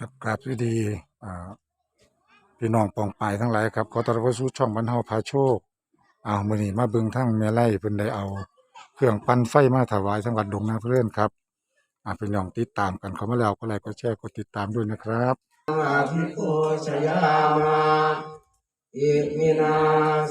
กับกราบวัสดีพี่น้องปองปายทั้งหลายครับขอต้อนรับสู่ช่องบรรเทาพาโชคเอามือนี้มาเบิงทั้งแม่ไล่เพิ่นได้เอา เครื่องปั่นไฟมาถวายจังหวัดดงนาเพื่อนครับอาพี่น้องติดตามกันเขามาแล้วก็ไลค์ก็แชร์กดติดตามด้วยนะครับอาภิปุชยามาอิมินา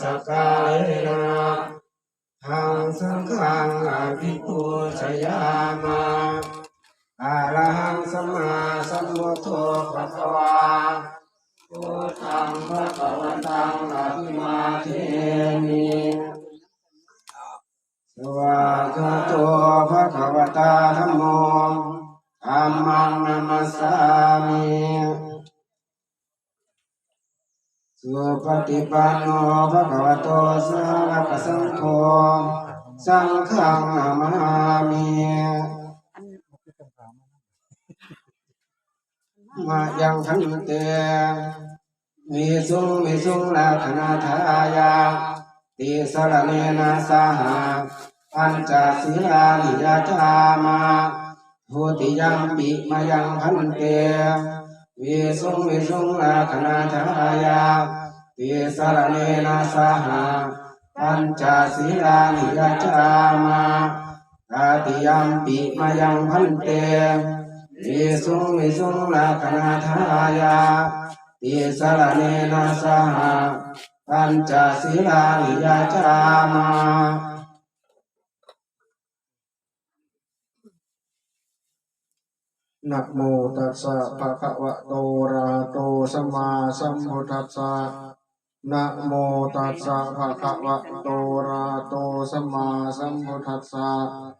สกายนาทางสังฆังอาภิปุชยามา อาระหังสัมมาสัมพุทโธภะคะวาพุทธังภะคะวันตังอะภิมาเทมิสวากาโตภะคะวตาธัมโมธัมมังนัมสสามิสุปฏิปันโนภะคะวโตสาวกสังโฆสังฆังนามามิ มายังขันเตมีสุงมีสุงลาคนาทายาติสรเนนะสหะปัญจศีลานิยจามาทุติยัมปิมายังขันเตวิสุงวิสุงลาคนาทายาติสรเนนะสหะปัญจศีลานิยจามาตาติยัมปิมายังพันเต วิสุงวิสุงลาคนาทายาติสรเนนะสหะปัญจศีลานิยจามานะโมตัสสะภะคะวะโตระโตสัมมาสัมพุทธัสสะนะโมตัสสะภะคะวะโตระหะโตสัมมาสัมพุทธัสสะ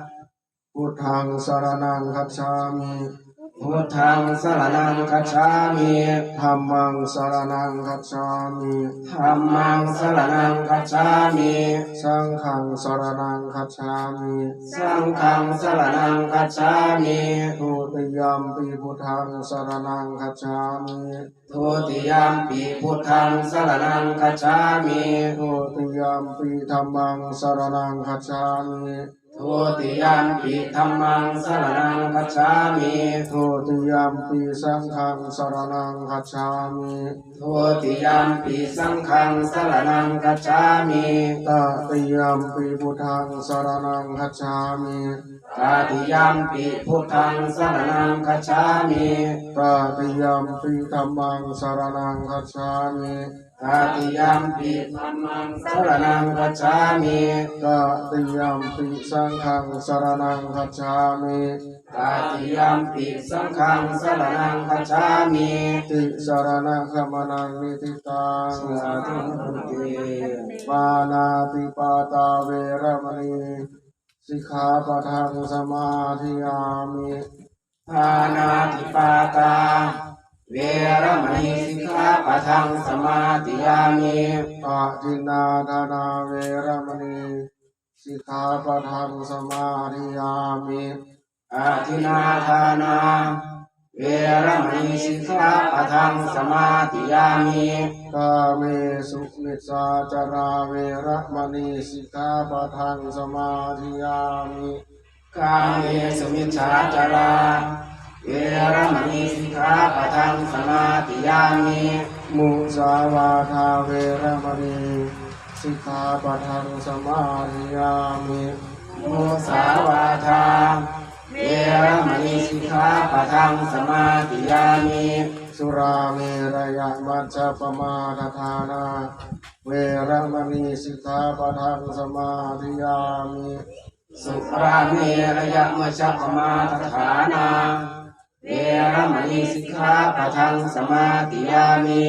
พุทธังสรณังคัจฉามิพุทธังสรณังคัจฉามิธัมมังสรณังคัจฉามิธัมมังสรณังคัจฉามิสังฆังสรณังคัจฉามิสังฆังสรณังคัจฉามิทุติยัมปิพุทธังสรณังคัจฉามิทุติยามปีพุทธังสรณังคัจฉามิทุติยัมปิธัมมังสรณังคัจฉามิ ทุติยามปีธัมมังสรณังคัจฉามิทุติยัมปิสังฆังสรณังคัจฉามิทุติยามปีสังฆังสรณังคัจฉามิตติยัมปิพุทธังสรณังคัจฉามิ ตาติยามปีพุทธังสรณังคัจฉามิตติยัมปิธัมมังสรณังคัจฉามิตาติยามปีธัมมังสรณังคัจฉามิตติยัมปิสังฆังสรณังคัจฉามิตาติยามปีสังฆังสรณังคัจฉามิติสรณะขมนังนิทิตังสาธุพุทเตมานาติปาตาเวรมณี สิกขาปะทังสมาธิยามิปานาติปาตา เวรมณีสิกขาปะทังสมาติยามิอาทินนาธานาเวรมณีสิกขาปะทังสมาธิยามิอาทินาทานา เวรมณีสิกขาปะทังสมาติยามิกาเมสุมิสาจาราเวรมณีสิกขาปะทังสมาธิยามิกาเมสุมิชฌาจาราเวรมณีสิกขาปะทังสมาติยามิมุสาวาทาเวรมณีสิกขาปะทังสมาธิยามิมุสาวาทา เวรมณีสิกขาปะทังสมาติยามิสุราเมรยมัจจปมาทฐานาเวรมณีสิกขาปะทังสมาธิยามิสุราเมระยะมะชะปมาทฐานา เวรมณีสิกขาปะทังสมาติยามิ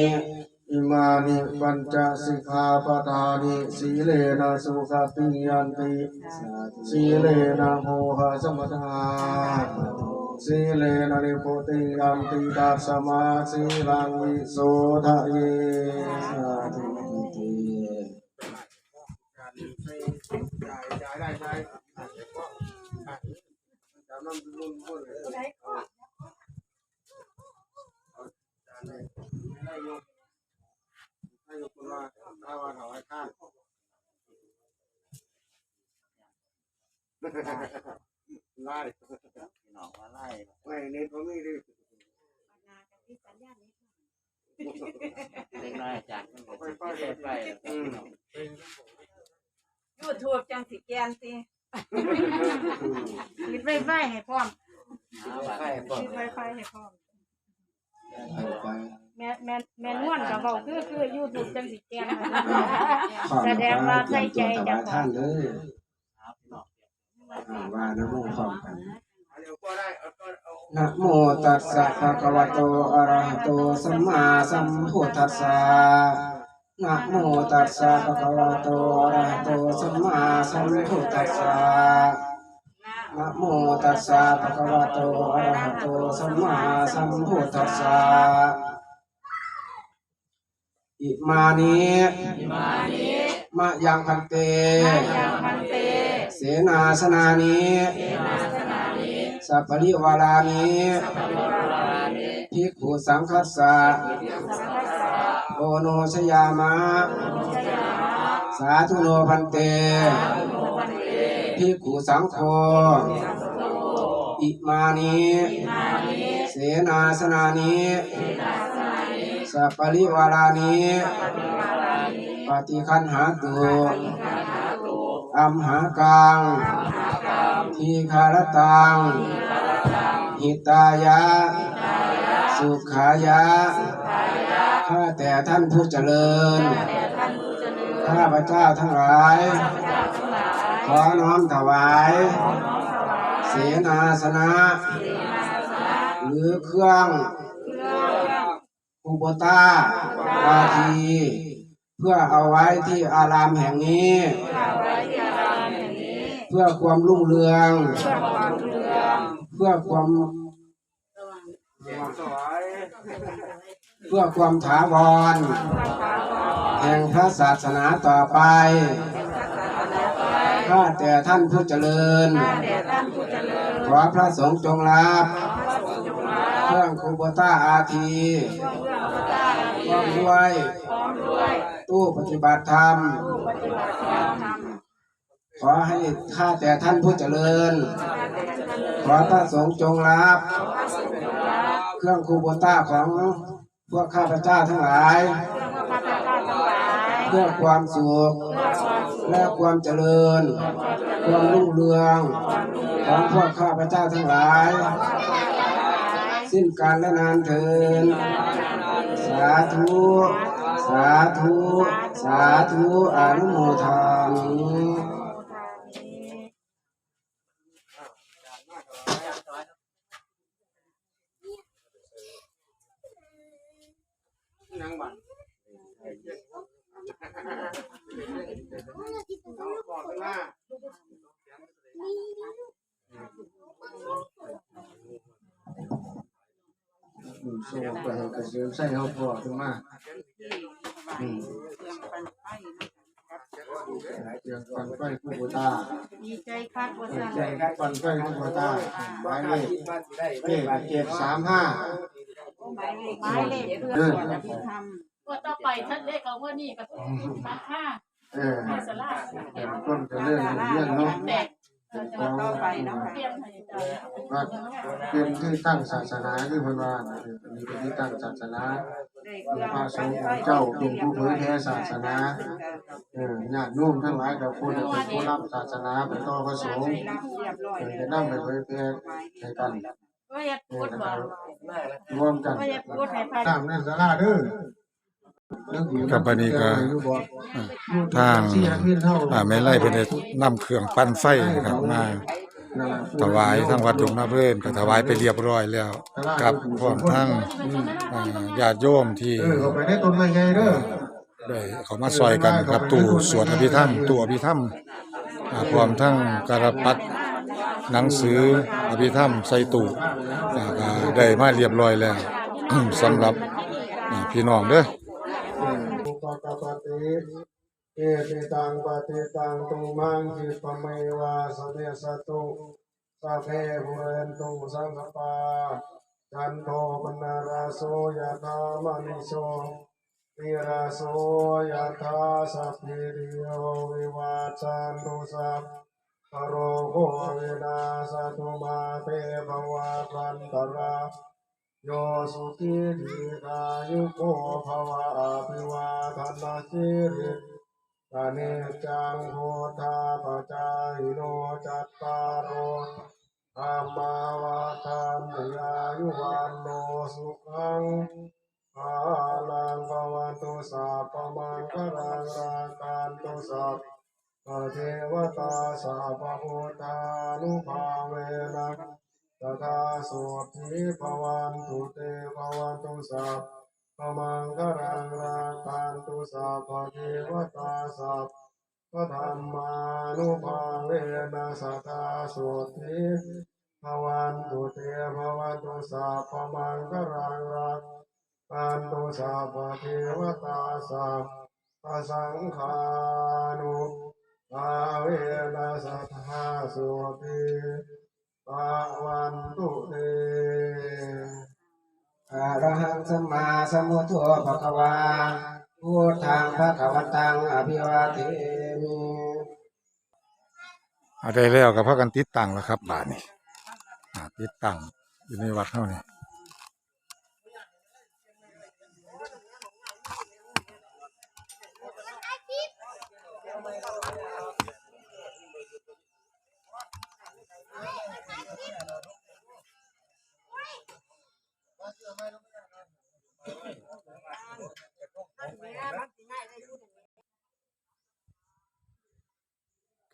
อิมานิปัญจสิกขาปทานิสีเลนะสุขติยันติสีเลนะโมหะสมทาสีเลนะนิโพติยัมปิตัสมาสีลังวิโสทะเย สาธุติไล่หนองมาไล่ไม่เน็ตผมไม่ด้เล็กน้อยอาจารย์มันก็สิเปิดไฟแล้วก็พี่น้องยูทูบจังสิแกนสิปิดไวไฟให้พร้อมหาว่าไฟบ่ปิดไวไฟให้พร้อม ไปไป แม่แม่แม่นวลก็เว้าคือคือยูทูบจังสิแกนขอบแสดงว่าใส่ใจเจ้าวายขอท่างนเลยหาพี่น้ออ่าว่านะโมพร้อมกันนะโมตัสสะภะคะวะโตอะระหะโตสัมมาสัมพุทธัสสะนะโมตัสสะภะคะวะโตอะระหะโตสัมมาสัมพุทธัสสะ นะโมตัสสะภะคะวะโตอะระหะโตสัมมาสัมพุทธัสสะอิมานิอิมานิมะยังพันเตยังมันเต เสนาสนานิสัพพริวารานิภิกขุสังคัสสะโอโนชยามะสาธุโนพันเต ภิกขุสังโฆอิมานิเสนาสนานิสัพพริวารานิปฏิคันหาตุอัมหากังทีคารตังหิตายะ สุขายะข้าแต่ท่านผู้เจริญข้าพเจ้าทั้งหลาย ขอน้อมถวายเสนาสนะ หรือเครื่องอุปตาวาที เพื่อเอาไว้ที่อารามแห่งนี้ เพื่อความรุ่งเรือง เพื่อความเพื่อความถาวร แห่งพระศาสนาต่อไป ข้าแต่ท่านผู้เจริญ ขอพระสงฆ์จงรับเครื่องคูโบต้าอาทีพร้อมด้วยตู้ปฏิบัติธรรม ขอให้ข้าแต่ท่านผู้เจริญ ขอพระสงฆ์จงรับ เครื่องคูโบต้าของพวกข้าพเจ้าทั้งหลาย เพื่อความสุข และความเจริญ ความรุ่งเรืองของพวกข้าพเจ้าทั้งหลาย สิ้นการและนานเทิน สาธุ สาธุ สาธุอนุโมทามิอื ส่งไปกระเสือใส่เฮาพอขึ้นมาอืมเรื่องปันไฟผู้บูตาดีใจคักว่าเรื่องซั่นใจปันไฟผู้บูตาหมายเลขเลขเจ็ดสามห้าหมายเลขหมายเลขเพื่อสวดอภิธรรมว่าต่อไปท่านเลขเอาว่านี่กับมาค่าเออสลาเดี๋ยวต้นจะเรื่องเรื่องเนาะแตกของต่อไปเนาะเตรียมให้ใจว่าเป็นที่ตั้งศาสนาที่เพิ่นว่าน่ะเอออันนี้เป็นที่ตั้งศาสนาได้เครื่องพระสงฆ์ของเจ้าเป็นผู้เผยแผ่ศาสนาเออญาติโยมทั้งหลายกับผู้ที่เป็นผู้รับศาสนาเป็นต่อพระสงฆ์รับเรียบร้อยเออแล้จะวนำไปเผยแพร่ให้กันว่าอย่าพูดว่า รวมกันว่าอย่าพูดให้พระตามในศาลาเด้อ กับบัดนี้ก็ทางแม่ไล่เพิ่นได้นำเครื่องปั้นไฟนะครับมาถวายทางวัดดงนาเพิ่นก็ถวายไปเรียบร้อยแล้ว กับพร้อมทั้งญาติโยมที่เขาไปในต้นไม้ใหญ่เด้อได้เขามาซอยกันครับตู้สวดอภิธรรมตู้อภิธรรมอ่าพร้อมทั้งการปัดหนังสืออภิธรรมใส่ตู่ได้มาเรียบร้อยแล้วสำหรับพี่น้องเด้อ อุปกปติเอติตังปฏิตังตุมังคิปเมวะสเนสตุสัพเพหุเรนตุสังกปาจันโทปนาราโสยะธามณิโชติราโสยะธาสัพพิริโยวิวาจันตุสัพพโรโควินาสตุมาเตภวัตวันตรา โยสุขีทีกายุโกภวะอภิวาทนาสิริกาเนจังโหทาปจายโนจัตตารโอธรรมาวาทานติอายุวันโนสุขังอาลังภวันตุสัพพมังคลังรากันตุสัพพเทวตาสัพพุทธานุภาเวนะ ตถาสุทิภวันตุเตภวันตุสัพพมังคารังราคันตุสัพพะเทวตาสัพพะธรรมานุภาเวนะสัทธาสุทิภวันตุเตภวันตุสัพพมังคารังราคันตุสัพพะเทวตาสัพพะสังฆานุภาเวนะสัทธาสุทิ ปะวันตุเตอะระหังสัมมาสัมพุทโธภะคะวาพุทธังภะคะวันตังอภิวาเทมิเอาได้แล้วกับพระกันติดตั้งแล้วครับบาทนี่ติดตั้งอยู่ในวัดเท่านี้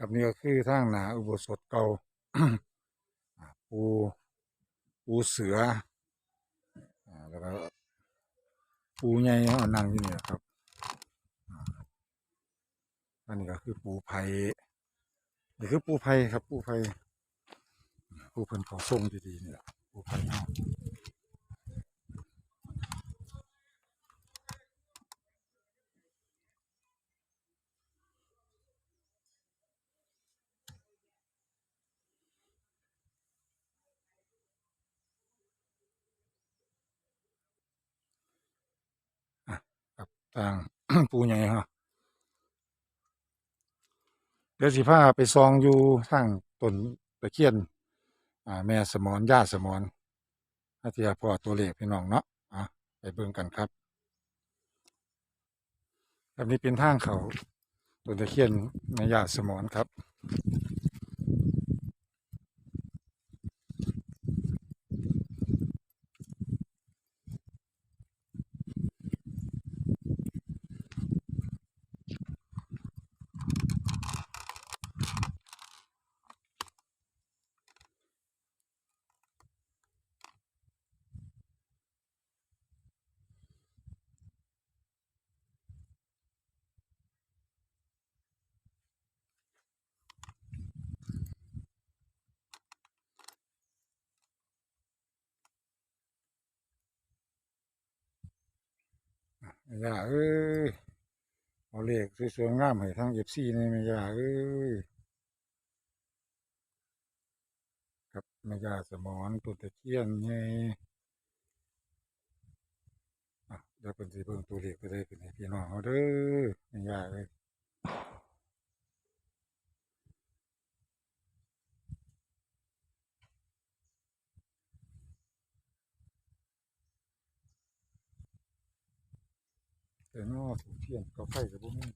ับนี่ก็คือทางหนาอุโบสถเก่าปูปูเสือแล้วก็ปูใหญ่เอานั่งอยู่นี่แหละครับอันนี้ก็คือปูไผ่นี่คือปูไผ่ครับ ปูไผ่ปูเพิ่นเขาทรงดีๆนี่แหละปูไผ่เนาะาง ปูใหญ่ฮะเดี๋ยวสิพาไปซองอยู่ทางต้นตะเคียน อ่า แม่สมอนย่าสมอนอาเทียพอตัวเลขพี่น้องเนาะอะไปเบิ่งกันครับแบบนี้เป็นทางเขาต้นตะเคียนแม่ย่าสมอนครับ ย่าเอ้ยเอาเลขสวยๆงามให้ทั้งเอฟซีนี่แม่ย่าเอ้ยครับแม่ย่าสมอนตุนตะเคียนไงอะเดี๋ยวเป็นสีเบิ่งตัวเลขไปได้เป็นพี่น้องเอาเด้อแม่ย่าเอ้ย แต่นอถูกเทียนก็ไฟกับพวกนี้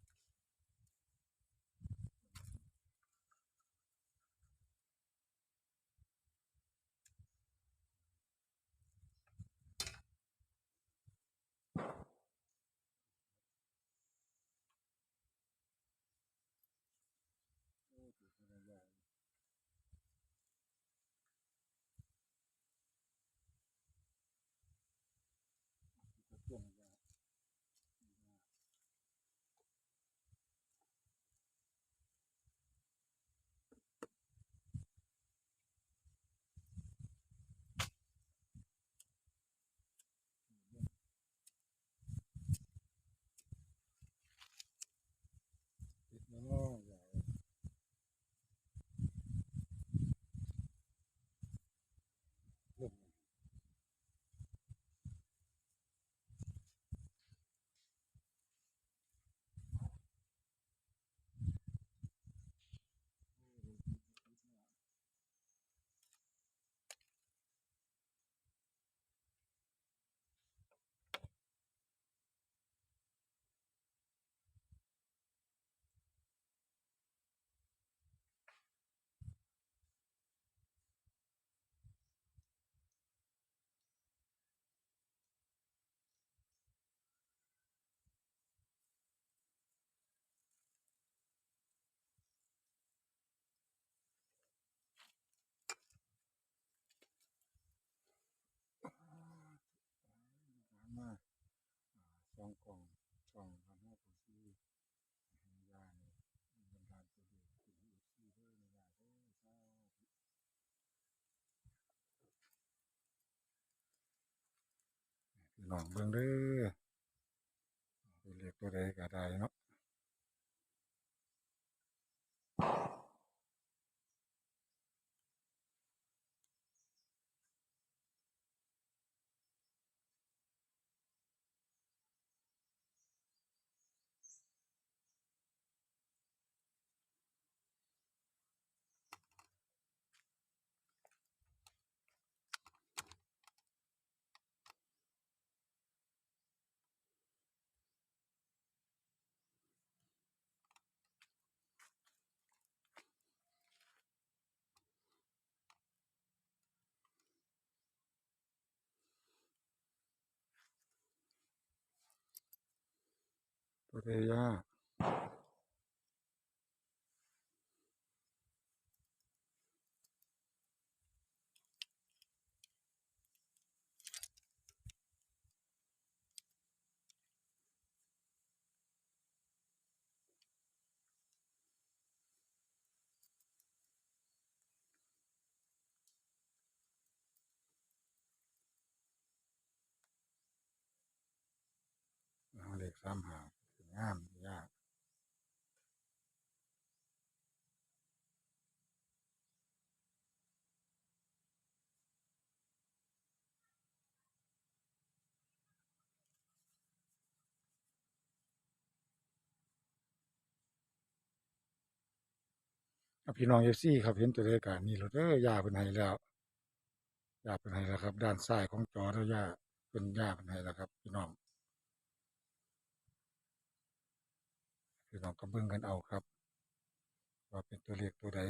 น้องเบิ่งเด้อเรียกตัวใดก็ได้เนาะ ตัวใดยากเอาเลขสามหางงามยาก อะ พี่น้องเอฟซีครับเห็นตัวเลขการนี่ราเอ้ยยาเป็นไห้แล้วยาเป็นไห้แล้วครับ ด้านซ้ายของจอเรายาเป็นยาเป็นไห้แล้วครับ พี่น้องพี่น้องก็เบิ่งกันเอาครับ ว่าเป็นตัวเลขตัวใด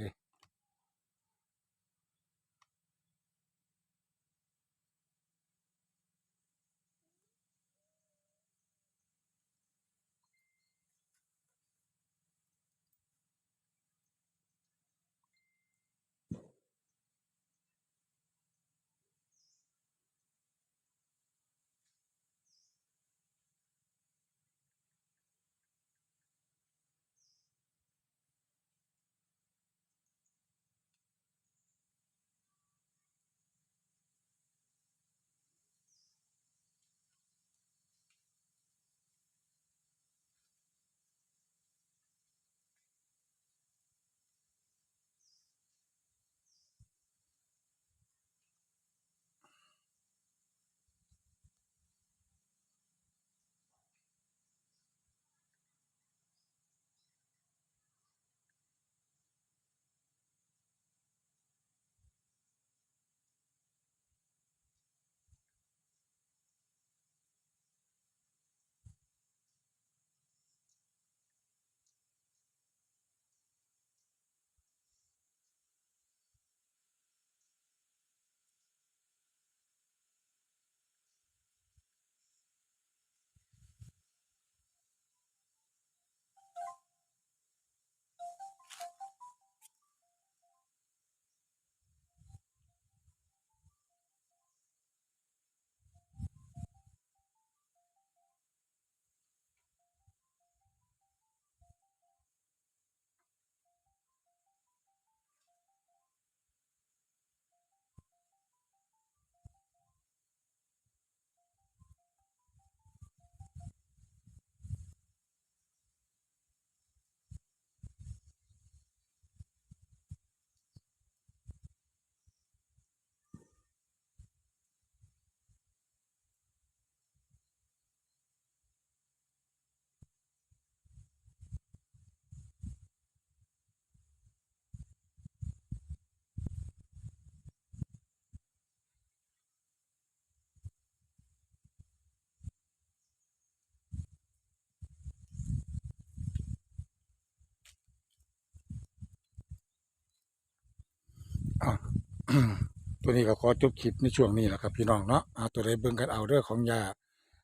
ตัวนี้ก็ขอจบคลิปในช่วงนี้แหละครับ พี่น้องเนาะเอาตัวใดเบิ่งกันเอาเด้องของยา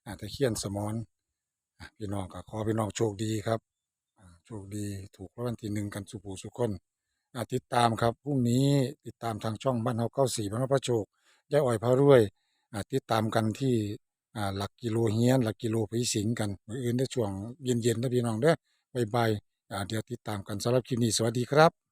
อาตะเคียนสมอนพี่น้องก็ขอพี่น้องโชคดีครับโชคดีถูกรางวัลที่หนึ่งกันสุผู้สุคนติดตามครับพรุ่งนี้ติดตามทางช่องบ้านเฮาเก้าสี่บ้านเฮาพระโชคยายอ้อยพารวยติดตามกันที่หลักกิโลเฮียนหลักกิโลผีสิงกันมืออื่นในช่วงเย็นๆนะพี่น้องเด้อบายบายอ่าเดี๋ยวติดตามกันสำหรับคลิปนี้สวัสดีครับ